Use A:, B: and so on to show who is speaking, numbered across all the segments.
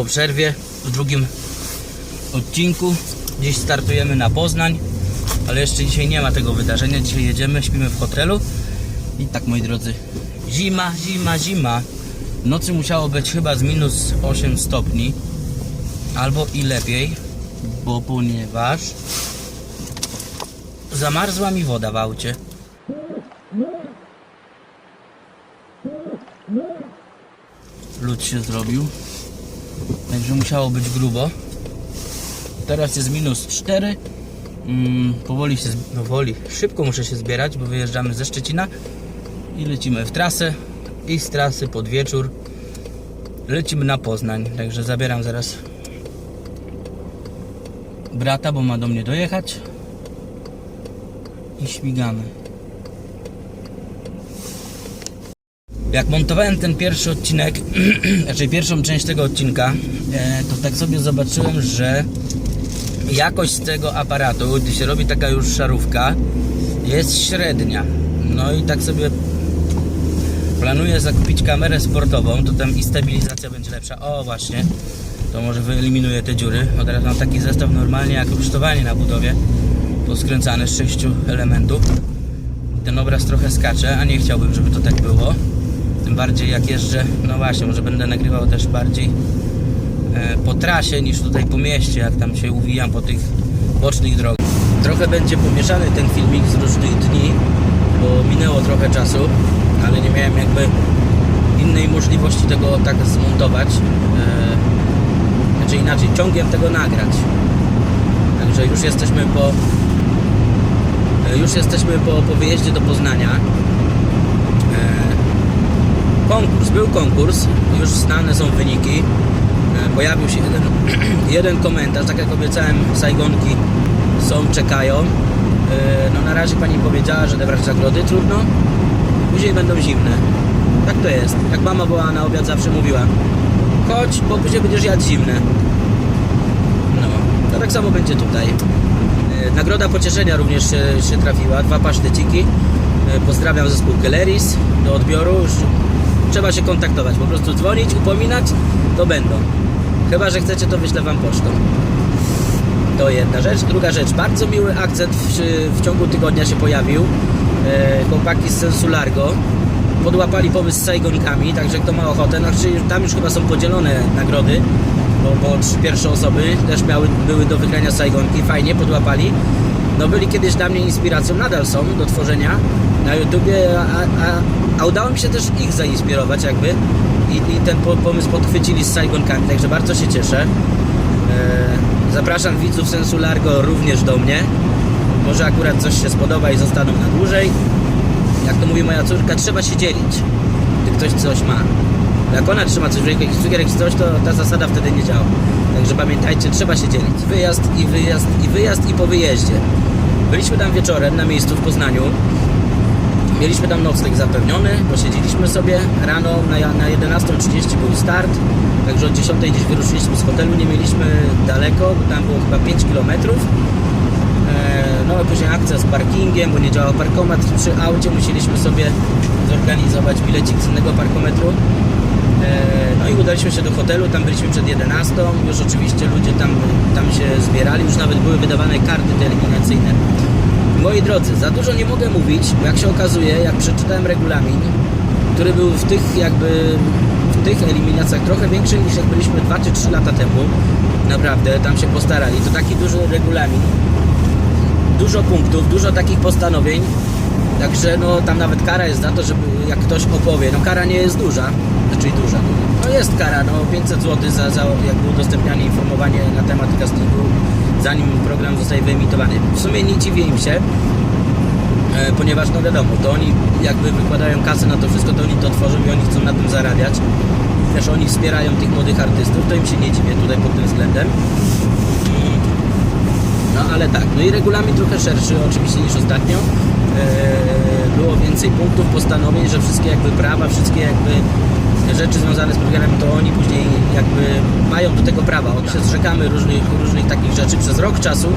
A: Po przerwie w drugim odcinku. Dziś startujemy na Poznań, ale jeszcze dzisiaj nie ma tego wydarzenia. Dzisiaj jedziemy, śpimy w hotelu. I tak moi drodzy, zima, zima, zima. Nocy musiało być chyba z minus 8 stopni, albo i lepiej, bo ponieważ zamarzła mi woda w aucie. Lód się zrobił. Także musiało być grubo. Teraz jest minus 4. Mm, powoli się, powoli, szybko muszę się zbierać, bo wyjeżdżamy ze Szczecina i lecimy w trasę i z trasy pod wieczór lecimy na Poznań. Także zabieram zaraz brata, bo ma do mnie dojechać i śmigamy. Jak montowałem ten pierwszy odcinek, znaczy pierwszą część tego odcinka, e, to tak sobie zobaczyłem, że jakość tego aparatu, gdy się robi taka już szarówka, jest średnia. No i tak sobie planuję zakupić kamerę sportową, to tam i stabilizacja będzie lepsza. O właśnie, to może wyeliminuję te dziury. Teraz mam taki zestaw normalnie jak rusztowanie na budowie, poskręcany z sześciu elementów. Ten obraz trochę skacze, a nie chciałbym, żeby to tak było. Tym bardziej jak jeżdżę, no właśnie, może będę nagrywał też bardziej e, po trasie niż tutaj po mieście, jak tam się uwijam po tych bocznych drogach. Trochę będzie pomieszany ten filmik z różnych dni, bo minęło trochę czasu, ale nie miałem jakby innej możliwości tego tak zmontować. E, znaczy inaczej, ciągiem tego nagrać. Także już jesteśmy po e, już jesteśmy po, po wyjeździe do Poznania. Konkurs, był konkurs, już znane są wyniki. E, Pojawił się jeden, jeden komentarz, tak jak obiecałem, Saigonki są, czekają. E, No na razie pani powiedziała, że odebrać zagrody trudno, później będą zimne. Tak to jest. Jak mama była na obiad zawsze mówiła, chodź, bo później będziesz jadł zimne. No, to tak samo będzie tutaj. E, Nagroda pocieszenia również się, się trafiła, dwa paszteciki. E, Pozdrawiam zespół Kelleris do odbioru. Już trzeba się kontaktować, po prostu dzwonić, upominać, to będą. Chyba, że chcecie, to wyślę Wam pocztą. To jedna rzecz. Druga rzecz, bardzo miły akcent w, w ciągu tygodnia się pojawił. E, chłopaki z Sensu Largo podłapali pomysł z Saigonikami, także kto ma ochotę, znaczy tam już chyba są podzielone nagrody, bo, bo trzy pierwsze osoby też miały, były do wygrania Saigonki, fajnie podłapali. No byli kiedyś dla mnie inspiracją, nadal są do tworzenia na YouTubie, a, a, a udało mi się też ich zainspirować jakby i, i ten po, pomysł podchwycili z Saigonkami, także bardzo się cieszę. E, zapraszam widzów Sensu Largo również do mnie. Może akurat coś się spodoba i zostaną na dłużej. Jak to mówi moja córka, trzeba się dzielić, gdy ktoś coś ma. Jak ona trzyma coś w ręku, jakiś cukierek czy coś, to ta zasada wtedy nie działa. Także pamiętajcie, trzeba się dzielić. Wyjazd i wyjazd i wyjazd i po wyjeździe. Byliśmy tam wieczorem na miejscu w Poznaniu. Mieliśmy tam nocleg zapewniony, posiedzieliśmy sobie. Rano na, na 11.30 był start, także od 10.00 gdzieś wyruszyliśmy z hotelu. Nie mieliśmy daleko, bo tam było chyba 5 km. No a później akcja z parkingiem, bo nie działał parkometr przy aucie. Musieliśmy sobie zorganizować bilecik z innego parkometru. No i udaliśmy się do hotelu, tam byliśmy przed 11. Już oczywiście ludzie tam, tam się zbierali, już nawet były wydawane karty eliminacyjne. Moi drodzy, za dużo nie mogę mówić, bo jak się okazuje, jak przeczytałem regulamin, który był w tych jakby w tych eliminacjach trochę większy niż jak byliśmy 2 czy 3 lata temu. Naprawdę, tam się postarali. To taki duży regulamin. Dużo punktów, dużo takich postanowień. Także no tam nawet kara jest za to, żeby jak ktoś opowie. No kara nie jest duża, znaczy duża. No jest kara, no 500 zł za, za jakby udostępnianie, informowanie na temat castingu, zanim program zostaje wyemitowany. W sumie nie dziwię im się, e, ponieważ no wiadomo, to oni jakby wykładają kasę na to wszystko, to oni to tworzą i oni chcą na tym zarabiać. Też oni wspierają tych młodych artystów, to im się nie dziwię tutaj pod tym względem. No ale tak, no i regulamin trochę szerszy oczywiście niż ostatnio. Eee, było więcej punktów, postanowień, że wszystkie jakby prawa, wszystkie jakby rzeczy związane z programem, to oni później jakby mają do tego prawa. Oni się zrzekamy różnych, różnych takich rzeczy przez rok czasu.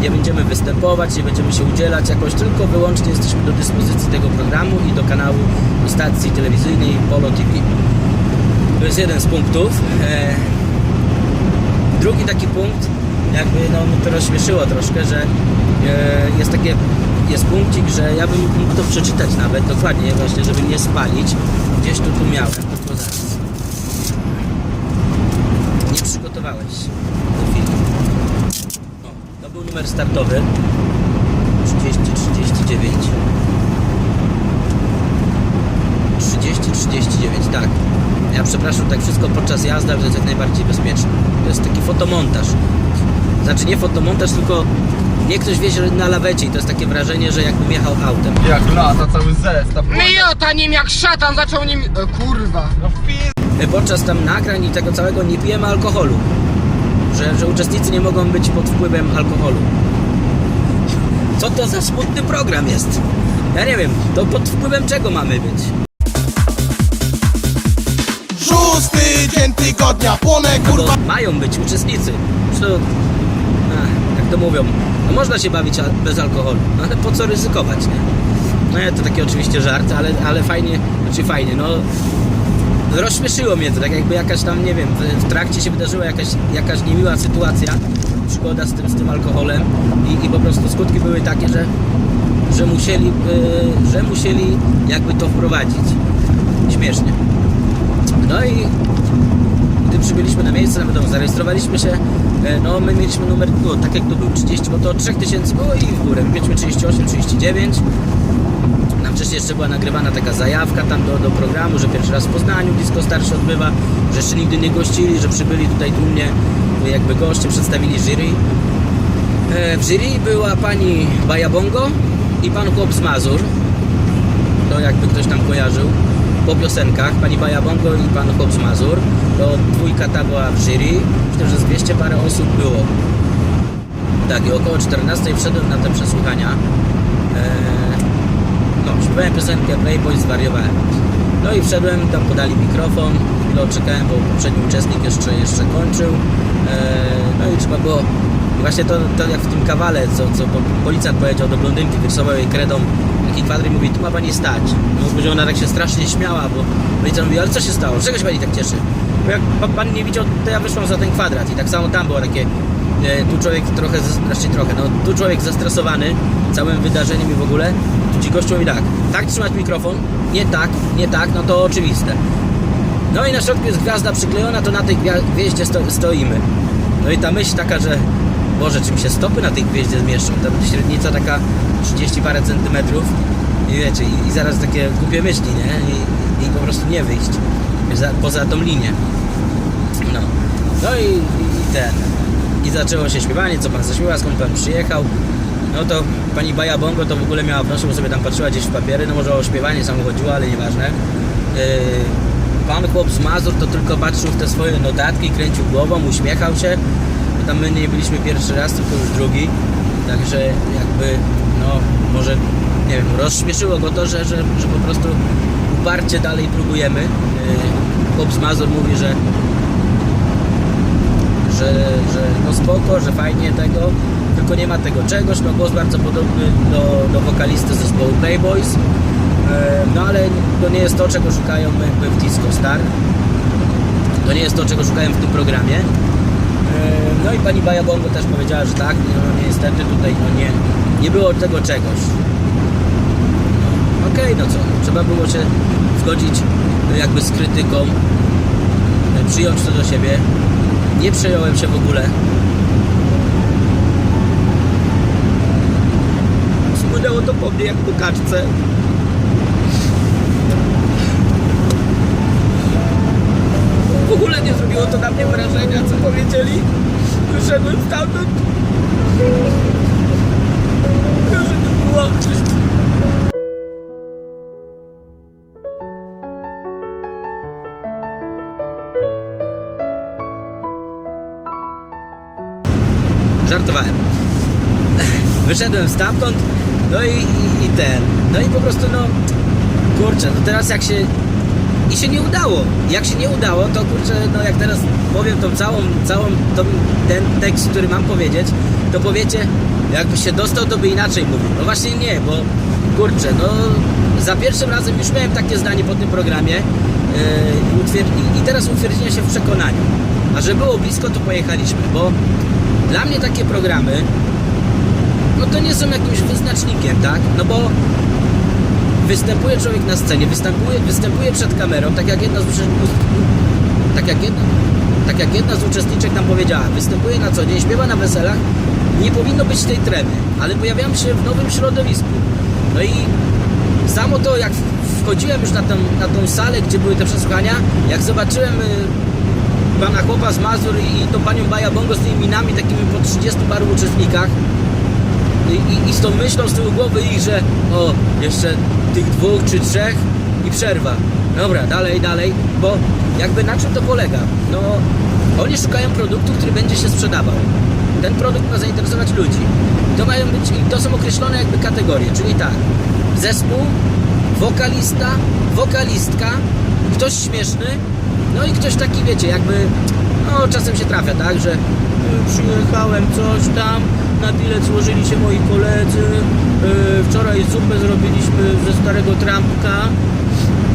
A: Nie będziemy występować, nie będziemy się udzielać jakoś, tylko wyłącznie jesteśmy do dyspozycji tego programu i do kanału, do stacji telewizyjnej Polo TV. To jest jeden z punktów. Eee, drugi taki punkt, jakby no mnie to rozśmieszyło troszkę, że e, jest takie, jest punkcik, że ja bym mógł to przeczytać nawet dokładnie, właśnie, żeby nie spalić. Gdzieś tu, tu miałem, tylko zaraz. Nie przygotowałeś do filmu. O, to był numer startowy. 3039. 3039, tak. Ja przepraszam, tak wszystko podczas jazdy, ale to jest jak najbardziej bezpieczne. To jest taki fotomontaż. Znaczy nie fotomontaż, tylko nie ktoś wiezie na lawecie i to jest takie wrażenie, że jakbym jechał autem.
B: Jak lata cały zestaw.
C: Miota nim jak szatan zaczął nim... E, kurwa.
B: No w pizd...
A: Podczas tam nagrań i tego całego nie pijemy alkoholu. Że, że uczestnicy nie mogą być pod wpływem alkoholu. Co to za smutny program jest? Ja nie wiem, to pod wpływem czego mamy być?
D: Szósty dzień tygodnia, płonę kurwa
A: mają być uczestnicy. To, ach, jak to mówią, można się bawić bez alkoholu, ale po co ryzykować, nie? No to taki oczywiście żart, ale, ale fajnie, znaczy fajnie, no rozśmieszyło mnie to, tak jakby jakaś tam, nie wiem, w, w trakcie się wydarzyła jakaś, jakaś niemiła sytuacja, przygoda z tym, z tym alkoholem i, i po prostu skutki były takie, że, że musieli, y, że musieli jakby to wprowadzić. Śmiesznie. No i gdy przybyliśmy na miejsce, nawet zarejestrowaliśmy się, no my mieliśmy numer, no, tak jak to był 30, bo to 3000 było i w górę. Mieliśmy 38, 39. Nam wcześniej jeszcze była nagrywana taka zajawka tam do, do programu, że pierwszy raz w Poznaniu blisko starszy odbywa, że jeszcze nigdy nie gościli, że przybyli tutaj dumnie jakby goście, przedstawili jury. E, W jury była pani Baja Bongo i pan chłop z Mazur. To jakby ktoś tam kojarzył po piosenkach, pani Baja Bongo i pan z Mazur. To dwójka ta była w jury. Myślę, że z 200 parę osób było. Tak, i około 14 wszedłem na te przesłuchania. Eee, no, śpiewałem piosenkę Playboy, zwariowałem. No i wszedłem, tam podali mikrofon, chwilę czekałem, bo poprzedni uczestnik jeszcze, jeszcze kończył. Eee, no i trzeba było, i właśnie to, to jak w tym kawale, co, co po- policjant powiedział do blondynki, wyrysował jej kredą i mówi, tu ma pani stać. No ona tak się strasznie śmiała, bo policjant mówi, ale co się stało, czego się pani tak cieszy? Bo jak pa- pan nie widział, to ja wyszłam za ten kwadrat i tak samo tam było takie, e, tu człowiek trochę, znaczy trochę, no tu człowiek zestresowany całym wydarzeniem i w ogóle, tu ci gościu mówi tak, tak trzymać mikrofon, nie tak, nie tak, no to oczywiste. No i na środku jest gwiazda przyklejona, to na tej gwieździe sto, stoimy. No i ta myśl taka, że Boże, czy mi się stopy na tej gwieździe zmieszczą? Ta średnica taka 30 parę centymetrów i wiecie, i, i zaraz takie głupie myśli, nie? I, i po prostu nie wyjść za, poza tą linię. No, no i, i ten. I zaczęło się śpiewanie, co pan zaśpiewa, skąd pan przyjechał. No to pani Baja Bongo to w ogóle miała w nosie, bo sobie tam patrzyła gdzieś w papiery, no może o śpiewanie samo chodziło, ale nieważne. Yy, pan chłop z Mazur to tylko patrzył w te swoje notatki, kręcił głową, uśmiechał się. Tam my nie byliśmy pierwszy raz, tylko już drugi. Także jakby, no może, nie wiem, rozśmieszyło go to, że, że, że po prostu uparcie dalej próbujemy. Chłop z Mazur mówi, że że, że no spoko, że fajnie tego, tylko nie ma tego czegoś, no głos bardzo podobny do, do wokalisty zespołu Playboys, e, no ale to nie jest to, czego szukają jakby w Disco Star, to nie jest to, czego szukają w tym programie. No i pani Baja Bongo też powiedziała, że tak, no niestety tutaj no nie, nie było tego czegoś. No, Okej, no co, trzeba było się zgodzić no, jakby z krytyką, e, przyjąć to do siebie. Nie przejąłem się w ogóle. Spłynęło to po mnie jak po kaczce. W ogóle nie zrobiło to na mnie wrażenia, co powiedzieli. Wyszedłem stamtąd. Że to było Żartowałem. Wyszedłem stamtąd, no i, i, i ten. No i po prostu no kurczę, no teraz jak się i się nie udało. Jak się nie udało, to kurczę, no jak teraz powiem tą całą, całą tą, ten tekst, który mam powiedzieć, to powiecie, jakby się dostał, to by inaczej mówił. No właśnie nie, bo kurczę, no za pierwszym razem już miałem takie zdanie po tym programie yy, i, teraz utwierdziłem się w przekonaniu. A że było blisko, to pojechaliśmy, bo dla mnie takie programy, no to nie są jakimś wyznacznikiem, tak? No bo występuje człowiek na scenie, występuje, występuje przed kamerą, tak jak jedna z tak jak jedna, tak jak jedna z uczestniczek nam powiedziała, występuje na co dzień, śpiewa na weselach, nie powinno być tej tremy, ale pojawiam się w nowym środowisku. No i samo to, jak wchodziłem już na tą, na tą salę, gdzie były te przesłuchania, jak zobaczyłem y, pana chłopa z Mazur i, i tą panią Baja Bongo z tymi minami takimi po 30 paru uczestnikach, i, i, z tą myślą z tyłu głowy ich, że o, jeszcze tych dwóch czy trzech i przerwa. Dobra, dalej, dalej, bo jakby na czym to polega? No, oni szukają produktu, który będzie się sprzedawał. Ten produkt ma zainteresować ludzi. To mają być, i to są określone jakby kategorie, czyli tak, zespół, wokalista, wokalistka, ktoś śmieszny, no i ktoś taki, wiecie, jakby, no czasem się trafia, tak, że y, przyjechałem coś tam, na bilet złożyli się moi koledzy, y, wczoraj zupę zrobiliśmy ze starego trampka,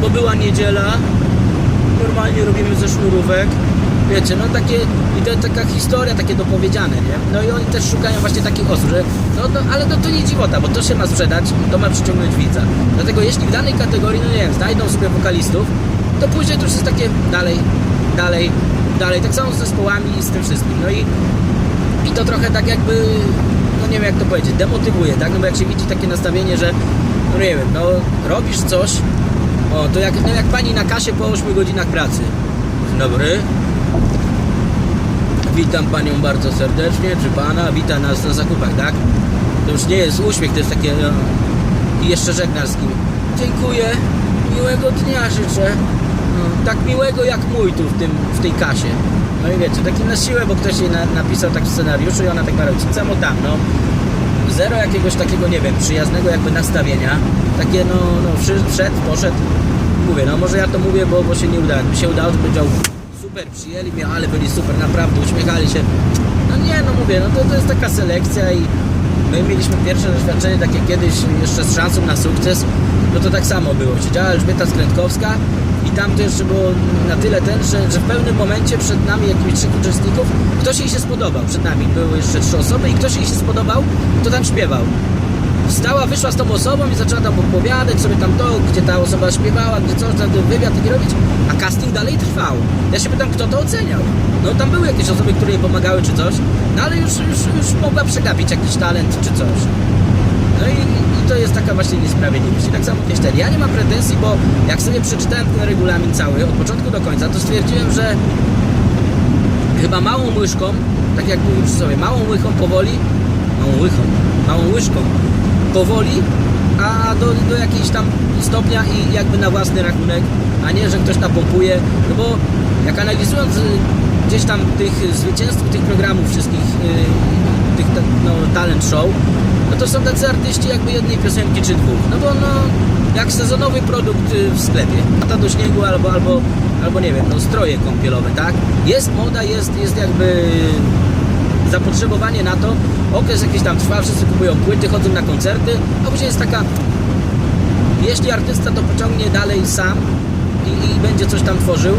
A: bo była niedziela, normalnie robimy ze sznurówek, wiecie, no takie, i to taka historia, takie dopowiedziane, nie? No i oni też szukają właśnie takich osób, że, no, no ale no, to nie dziwota, bo to się ma sprzedać, to ma przyciągnąć widza. Dlatego jeśli w danej kategorii, no nie wiem, znajdą sobie wokalistów, to później to już jest takie dalej, dalej, dalej, tak samo z zespołami i z tym wszystkim. No i, i to trochę tak jakby, no nie wiem jak to powiedzieć, demotywuje, tak? No bo jak się widzi takie nastawienie, że, no nie wiem, no robisz coś, o, to jak, no jak pani na kasie po 8 godzinach pracy. Dzień dobry. Witam panią bardzo serdecznie, czy pana, wita nas na zakupach, tak? To już nie jest uśmiech, to jest takie, no, i jeszcze żegnarski. Dziękuję, miłego dnia życzę. No, tak miłego jak mój tu w, tym, w tej kasie. No i wiecie, taki na siłę, bo ktoś jej na, napisał tak w scenariuszu i ona tak ma robić. Samo tam, no. Zero jakiegoś takiego, nie wiem, przyjaznego jakby nastawienia. Takie, no, no wszedł, poszedł. Mówię, no może ja to mówię, bo, bo się nie udało. Jakby się udało, to powiedział super, przyjęli mnie, ale byli super, naprawdę, uśmiechali się. No nie, no mówię, no to, to jest taka selekcja i my mieliśmy pierwsze doświadczenie takie kiedyś jeszcze z szansą na sukces, no to tak samo było. Siedziała Elżbieta Skrętkowska i tam to jeszcze było na tyle ten, że, że w pewnym momencie przed nami jakimiś trzech uczestników ktoś jej się spodobał. Przed nami były jeszcze trzy osoby i ktoś jej się spodobał, to tam śpiewał. Wstała, wyszła z tą osobą i zaczęła tam opowiadać sobie tam to, gdzie ta osoba śpiewała, gdzie coś, tam wywiad taki robić, a casting dalej trwał. Ja się pytam, kto to oceniał. No tam były jakieś osoby, które jej pomagały czy coś, no ale już, już, już mogła przegapić jakiś talent czy coś. No i to jest taka właśnie niesprawiedliwość. I tak samo też ten. Ja nie mam pretensji, bo jak sobie przeczytałem ten regulamin cały, od początku do końca, to stwierdziłem, że chyba małą łyżką, tak jak mówił przy sobie, małą łychą powoli, małą łychą, małą łyżką powoli, a do, do jakiejś tam stopnia i jakby na własny rachunek, a nie, że ktoś napompuje, no bo jak analizując y, gdzieś tam tych zwycięzców tych programów wszystkich, y, tych no, talent show, no to są tacy artyści jakby jednej piosenki czy dwóch, no bo no jak sezonowy produkt y, w sklepie, lata do śniegu albo, albo, albo nie wiem, no stroje kąpielowe, tak? Jest moda, jest, jest jakby zapotrzebowanie na to, okres jakiś tam trwa, wszyscy kupują płyty, chodzą na koncerty, a później jest taka, jeśli artysta to pociągnie dalej sam i, i będzie coś tam tworzył,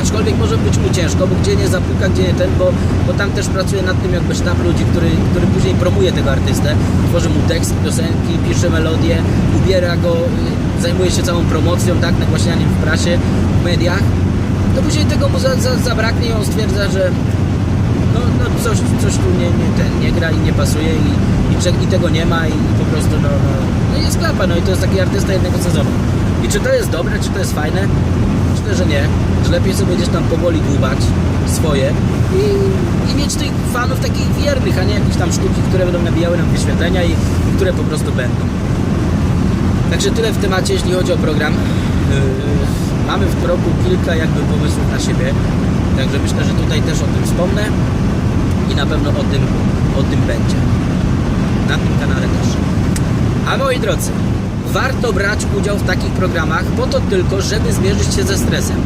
A: aczkolwiek może być mu ciężko, bo gdzie nie zapuka, gdzie nie ten, bo, bo tam też pracuje nad tym jakby sztab ludzi, który, który później promuje tego artystę, tworzy mu tekst piosenki, pisze melodię, ubiera go, y, zajmuje się całą promocją, tak, nagłaśnianiem w prasie, w mediach, to później tego mu za, za, zabraknie i on stwierdza, że no, no coś, coś tu nie, nie, ten, nie gra i nie pasuje i, i, i tego nie ma i, po prostu no, no, no jest klapa, no i to jest taki artysta jednego sezonu. I czy to jest dobre, czy to jest fajne? Myślę, że nie. Że lepiej sobie gdzieś tam powoli dłubać swoje i, i mieć tych fanów takich wiernych, a nie jakieś tam sztuki, które będą nabijały nam wyświetlenia i, i które po prostu będą. Także tyle w temacie, jeśli chodzi o program. Yy, mamy w roku kilka jakby pomysłów na siebie. Także myślę, że tutaj też o tym wspomnę i na pewno o tym, o tym będzie. Na tym kanale też. A moi drodzy, warto brać udział w takich programach po to tylko, żeby zmierzyć się ze stresem.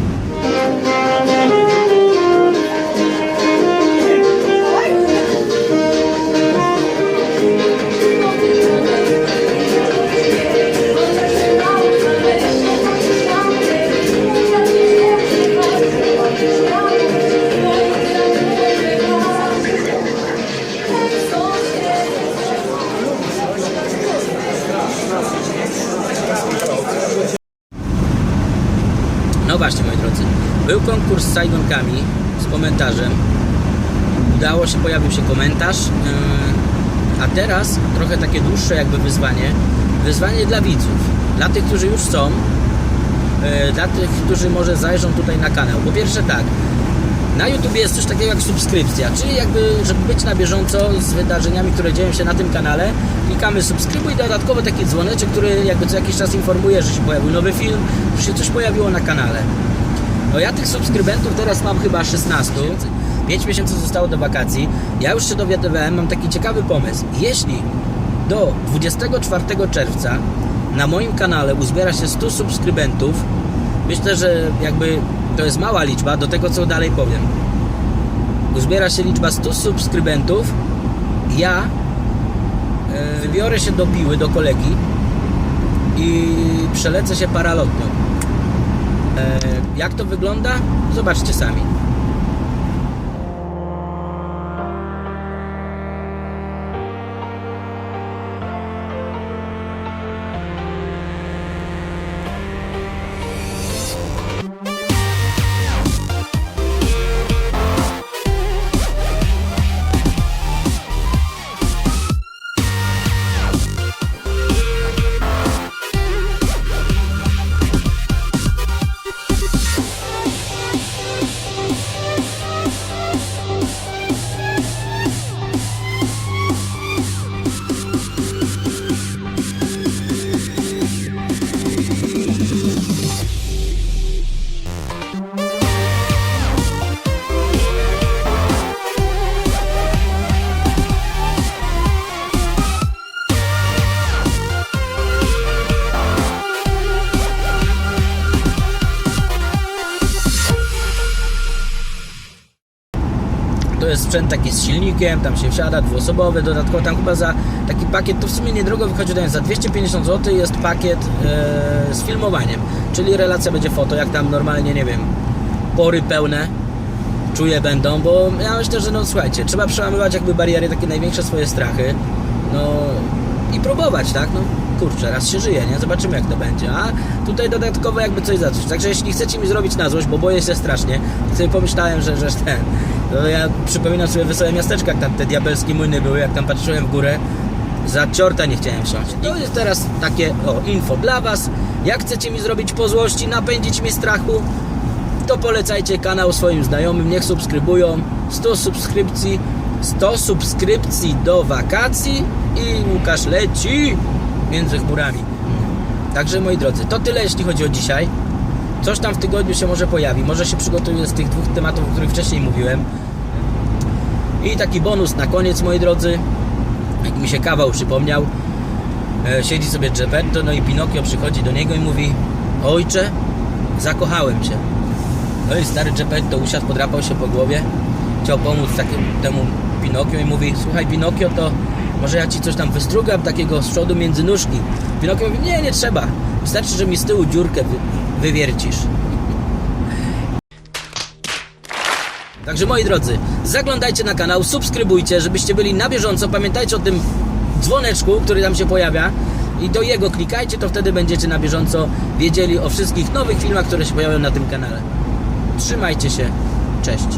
A: Się, pojawił się komentarz, yy, a teraz trochę takie dłuższe jakby wyzwanie, wyzwanie dla widzów, dla tych, którzy już są, yy, dla tych, którzy może zajrzą tutaj na kanał. Po pierwsze tak, na YouTube jest coś takiego jak subskrypcja, czyli jakby, żeby być na bieżąco z wydarzeniami, które dzieją się na tym kanale, klikamy subskrybuj dodatkowo taki dzwoneczek, który jakby co jakiś czas informuje, że się pojawił nowy film, że się coś pojawiło na kanale. No ja tych subskrybentów teraz mam chyba 16. 5 miesięcy zostało do wakacji. Ja już się dowiadywałem, mam taki ciekawy pomysł. Jeśli do 24 czerwca na moim kanale uzbiera się 100 subskrybentów, myślę, że jakby to jest mała liczba do tego, co dalej powiem. Uzbiera się liczba 100 subskrybentów. Ja e, wybiorę się do Piły, do kolegi i przelecę się paralotnią. E, jak to wygląda? Zobaczcie sami. Jest sprzęt taki z silnikiem, tam się wsiada, dwuosobowy, dodatkowo tam chyba za taki pakiet, to w sumie niedrogo wychodzi, za 250 zł jest pakiet e, z filmowaniem, czyli relacja będzie foto, jak tam normalnie, nie wiem, pory pełne czuję będą, bo ja myślę, że no słuchajcie, trzeba przełamywać jakby bariery, takie największe swoje strachy, no i próbować, tak, no kurczę, raz się żyje, nie? Zobaczymy jak to będzie, a tutaj dodatkowo jakby coś za coś, także jeśli chcecie mi zrobić na złość, bo boję się strasznie, to sobie pomyślałem, że, że ten, to ja przypominam sobie wesołe miasteczka, jak tam te diabelskie młyny były, jak tam patrzyłem w górę, za ciorta nie chciałem wsiąść. To jest teraz takie, o, info dla Was, jak chcecie mi zrobić po złości, napędzić mi strachu, to polecajcie kanał swoim znajomym, niech subskrybują. 100 subskrypcji, 100 subskrypcji do wakacji i Łukasz leci między chmurami. Także moi drodzy, to tyle jeśli chodzi o dzisiaj. Coś tam w tygodniu się może pojawi, może się przygotuję z tych dwóch tematów, o których wcześniej mówiłem. I taki bonus na koniec, moi drodzy, jak mi się kawał przypomniał, e, siedzi sobie Geppetto, no i Pinokio przychodzi do niego i mówi Ojcze, zakochałem cię. No i stary Geppetto usiadł, podrapał się po głowie, chciał pomóc takiemu, temu Pinokio i mówi, słuchaj Pinokio, to może ja ci coś tam wystrugam takiego z przodu między nóżki. Pinokio mówi, nie, nie trzeba, wystarczy, że mi z tyłu dziurkę wy, wywiercisz. Także moi drodzy, zaglądajcie na kanał, subskrybujcie, żebyście byli na bieżąco. Pamiętajcie o tym dzwoneczku, który tam się pojawia i do jego klikajcie, to wtedy będziecie na bieżąco wiedzieli o wszystkich nowych filmach, które się pojawią na tym kanale. Trzymajcie się, cześć.